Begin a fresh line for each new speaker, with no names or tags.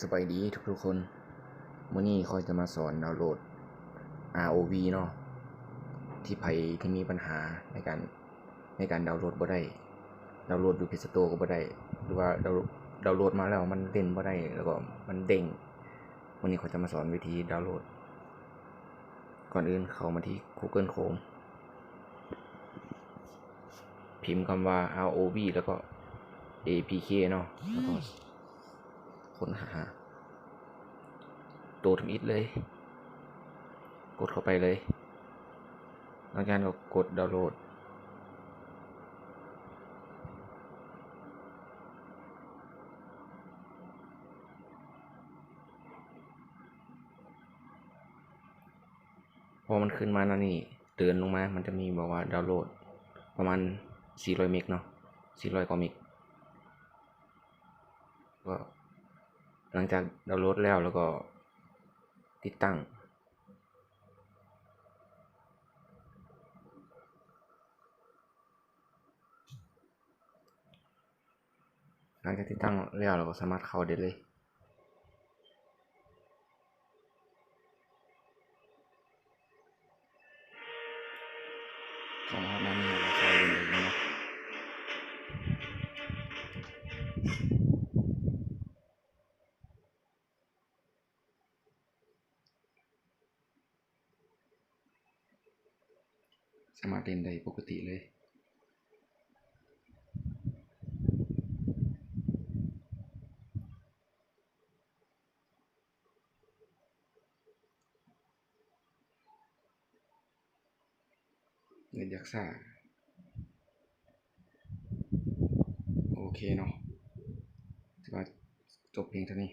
สบายดีทุกๆคนมื้อนี้คอยจะมาสอนดาวน์โหลด ROV เนาะที่ไผที่มีปัญหาในการในการดาวน์โหลดบ่ได้ดาวน์โหลดอยู่ Play Store ก็บ่ได้หรือว่าดาวน์ดาวน์โหลดมาแล้วมันเล่นบ่ได้แล้วก็มันเด้งวันนี้เขาจะมาสอนวิธีดาวน์โหลด ก่อนอื่นเข้ามาที่ Google Chrome พิมพ์คำว่า ROV แล้วก็ APK เนาะแล้วก็ค้นหา ตัวทำอิดเลย กดเข้าไปเลยหลังจากนั้นก็กดดาวน์โหลด พอมันขึ้นมาแล้วนี่เตือนลงมา มันจะมีบอกว่าดาวน์โหลด ประมาณ 400 เมกเนาะ 400 กว่าเมกก็หลังจากดาวน์โหลดแล้วแล้วก็ ติดตั้งหลังจากติดตั้งแล้วเราก็สามารถเข้าได้เลยเข้ามาหน้านี้เรา สามารถเล่นได้ปกติเลยเน็ตยักษ์ซ่าโอเคเนาะถือว่าจบเพียงเท่านี้